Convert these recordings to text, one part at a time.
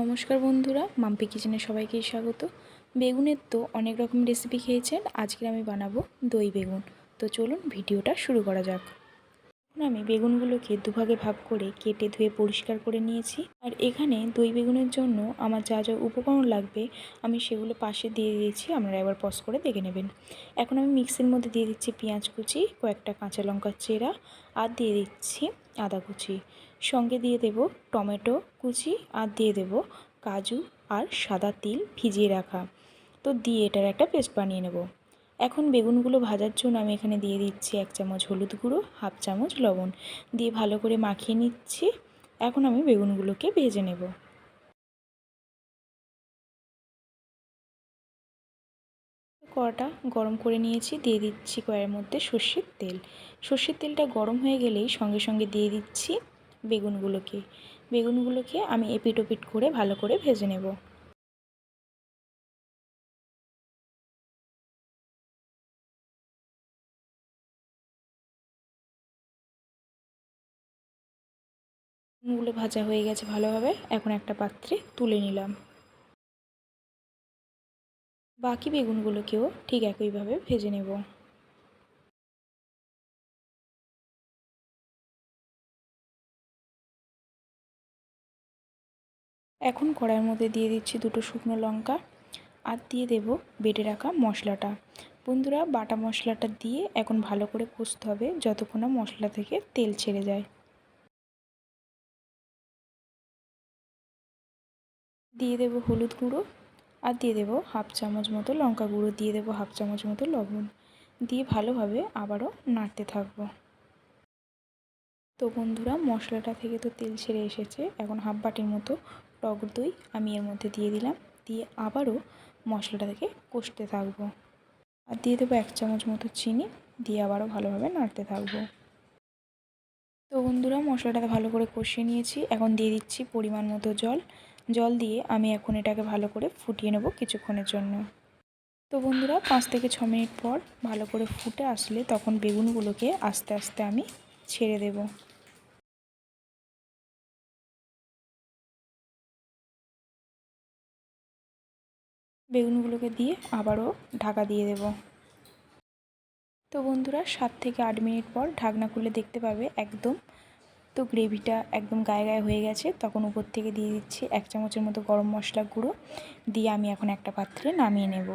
নমস্কার বন্ধুরা, মাম্পি কিচেনে সবাইকে স্বাগত। বেগুনের তো অনেক রকম রেসিপি খেয়েছেন আজকে আমি বানাবো দই বেগুন। তো চলুন ভিডিওটা শুরু করা যাক। আমি বেগুনগুলোকে দুভাগে ভাগ করে কেটে ধুয়ে পরিষ্কার করে নিয়েছি। আর এখানে দই বেগুনের জন্য আমার যা যা উপকরণ লাগবে, আমি সেগুলো পাশে দিয়ে দিয়েছি। আপনারা এবার পজ করে দেখে নেবেন। এখন আমি মিক্সির মধ্যে দিয়ে দিচ্ছি পেঁয়াজ কুচি, কয়েকটা কাঁচা লঙ্কার চেরা আর দিয়ে দিচ্ছি আদা কুচি। সঙ্গে দিয়ে দেব টমেটো কুচি আর দিয়ে দেব কাজু আর সাদা তিল ভিজিয়ে রাখা। তো দিয়ে এটার একটা পেস্ট বানিয়ে নেব। এখন বেগুনগুলো ভাজার জন্য আমি এখানে দিয়ে দিচ্ছি এক চামচ হলুদ গুঁড়ো, হাফ চামচ লবণ। দিয়ে ভালো করে মাখিয়ে নিচ্ছি। এখন আমি বেগুনগুলোকে ভেজে নেব। কড়াটা গরম করে নিয়েছি। দিয়ে দিচ্ছি কড়াইয়ের মধ্যে সর্ষের তেল। সর্ষের তেলটা গরম হয়ে গেলেই সঙ্গে সঙ্গে দিয়ে দিচ্ছি বেগুনগুলোকে। বেগুনগুলোকে আমি এপিট ওপিট করে ভালো করে ভেজে নেব। বেগুনগুলো ভাজা হয়ে গেছে ভালোভাবে, এখন একটা পাত্রে তুলে নিলাম। বাকি বেগুনগুলোকেও ঠিক একইভাবে ভেজে নেব। এখন কড়াইয়ের মধ্যে দিয়ে দিচ্ছি দুটো শুকনো লঙ্কা আর দিয়ে দেব বেটে রাখা মশলাটা। বন্ধুরা, বাটা মশলাটা দিয়ে এখন ভালো করে কষতে হবে যতক্ষণ না মশলা থেকে তেল ছেড়ে যায়। দিয়ে দেব হলুদ গুঁড়ো আর দিয়ে দেবো হাফ চামচ মতো লঙ্কা গুঁড়ো, দিয়ে দেবো হাফ চামচ মতো লবণ। দিয়ে ভালোভাবে আবারও নাড়তে থাকব। তো বন্ধুরা, মশলাটা থেকে তো তেল ছেড়ে এসেছে। এখন হাফ বাটির মতো টক দই আমি এর মধ্যে দিয়ে দিলাম। দিয়ে আবারও মশলাটা থেকে কষতে থাকব। আর দিয়ে দেবো এক চামচ মতো চিনি। দিয়ে আবারও ভালোভাবে নাড়তে থাকব। তো বন্ধুরা, মশলাটাকে ভালো করে কষিয়ে নিয়েছি। এখন দিয়ে দিচ্ছি পরিমাণ মতো জল। জল দিয়ে আমি এখন এটাকে ভালো করে ফুটিয়ে নেব কিছুক্ষণের জন্য। তো বন্ধুরা, পাঁচ থেকে ছ মিনিট পর ভালো করে ফুটে আসলে তখন বেগুনগুলোকে আস্তে আস্তে আমি ছেড়ে দেব। বেগুনগুলোকে দিয়ে আবারও ঢাকা দিয়ে দেব। তো বন্ধুরা, সাত থেকে আট মিনিট পর ঢাকনা খুলে দেখতে পাবে একদম তো গ্রেভিটা একদম গায়ে গায়ে হয়ে গেছে, তখন উপর থেকে দিয়ে দিচ্ছি এক চামচের মতো গরম মশলা গুঁড়ো, দিয়ে আমি এখন একটা পাত্রে নামিয়ে নেব।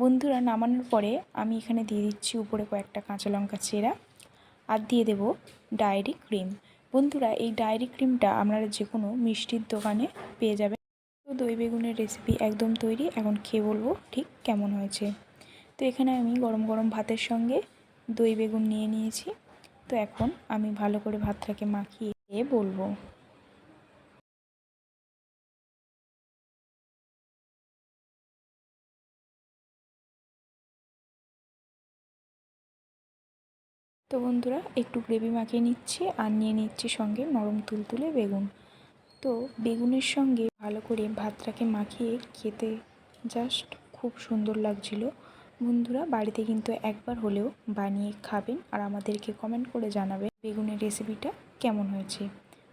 বন্ধুরা, নামানোর পরে আমি এখানে দিয়ে দিচ্ছি উপরে কয়েকটা কাঁচা লঙ্কা চেরা, আর দিয়ে দেব ডায়েরি ক্রিম বন্ধুরা, এই ডায়েরি ক্রিমটা আপনারা যে কোনো মিষ্টির দোকানে পেয়ে যাবেন। তো দই বেগুনের রেসিপি একদম তৈরি, এখন খেয়ে বলব ঠিক কেমন হয়েছে। তো এখানে আমি গরম গরম ভাতের সঙ্গে দই বেগুন নিয়ে নিয়েছি। তো এখন আমি ভালো করে ভাতটাকে মাখিয়ে বলব। তো বন্ধুরা, একটু গ্রেভি মাখিয়ে নিচ্ছি আর নিয়ে নিচ্ছি সঙ্গে নরম তুলতুলে বেগুন। তো বেগুনের সঙ্গে ভালো করে ভাতটাকে মাখিয়ে খেতে জাস্ট খুব সুন্দর লাগছিল। বন্ধুরা, বাড়িতে কিন্তু একবার হলেও বানিয়ে খাবেন আর আমাদেরকে কমেন্ট করে জানাবে বেগুনের রেসিপিটা কেমন হয়েছে।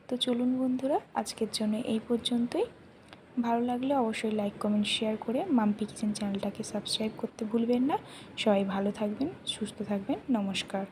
তো চলুন বন্ধুরা, আজকের জন্য এই পর্যন্তই। ভালো লাগলে অবশ্যই লাইক কমেন্ট শেয়ার করে মাম্পি কিচেন চ্যানেলটাকে সাবস্ক্রাইব করতে ভুলবেন না। সবাই ভালো থাকবেন, সুস্থ থাকবেন, নমস্কার।